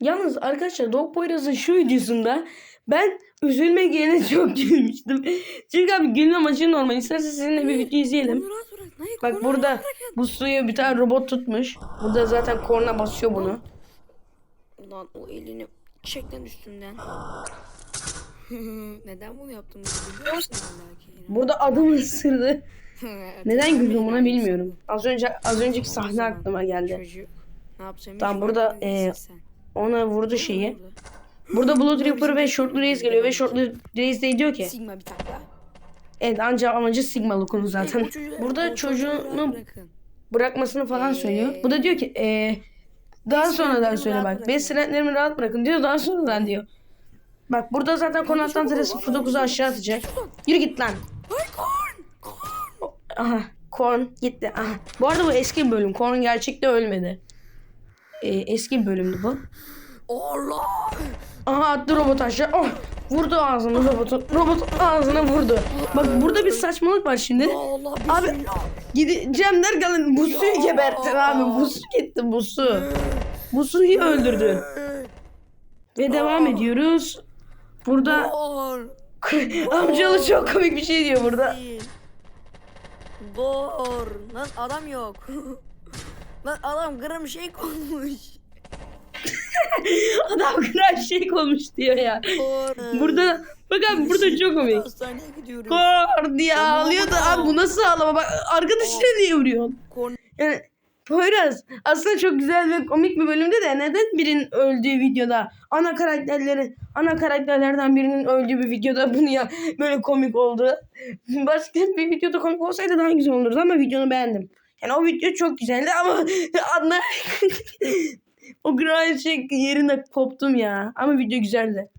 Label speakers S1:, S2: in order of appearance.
S1: Yalnız arkadaşlar Dog Poyraz'ın şu videosunda ben üzülmek yerine çok gülmüştüm. Çünkü abi gülme amacı normal. İstersen sizinle bir video izleyelim. Bak burada bu suyu bir tane robot tutmuş. Burada zaten korna basıyor bunu.
S2: Ulan o elini çekten üstünden. Neden bunu yaptım?
S1: Burada adamı ısırdı. Neden güldüm ona bilmiyorum. Az önce az önceki sahne aklıma geldi. Tamam, burada, e. Ona vurdu şeyi.
S2: Burada.
S1: Blood Reaper ve Shortly Reis geliyor ve Shortly Reis de diyor ki
S2: Sigma bir tane daha.
S1: evet anca amacı Sigma Look'un zaten. Burada çocuğunu bırakmasını falan söylüyor. Bu da diyor ki ee, daha sonradan söyle bak. Beş sinirlerimi rahat bırakın diyor daha sonradan diyor. Bak burada zaten konaktan terası 09'u aşağı atacak. Yürü git lan. Aha Korn gitti. Aha. Bu arada bu eski bir bölüm. Korn gerçekte ölmedi. Ee, eski bölümdü bu.
S2: Allah!
S1: Aha attı robot aşağı. Oh, vurdu ağzını robotu. Robot ağzına vurdu. Bak burada bir saçmalık var şimdi.
S2: Allah
S1: Abi gideceğim derken bu suyu gebertti abi. Bu su gitti bu su. Bu suyu öldürdü. Ve devam ediyoruz. Burada amcalı çok komik bir şey diyor burada.
S2: Gor. Lan adam yok. Lan adam gram şey konmuş.
S1: Adam kral şey olmuş diyor ya.
S2: Gor.
S1: Burada bak abi burada çok komik.
S2: Hastaneye gidiyoruz.
S1: Kor diye ağlıyor da abi bu nasıl ağlama bak arkadaşına niye vuruyorsun?
S2: Korn.
S1: Yani Poyraz aslında çok güzel ve komik bir bölümde de neden birinin öldüğü videoda ana karakterlerin ana karakterlerden birinin öldüğü bir videoda bunu ya böyle komik oldu. Başka bir videoda komik olsaydı daha güzel olurdu ama videonu beğendim. Yani o video çok güzeldi ama anla o grind şey yerinde koptum ya. Ama video güzeldi.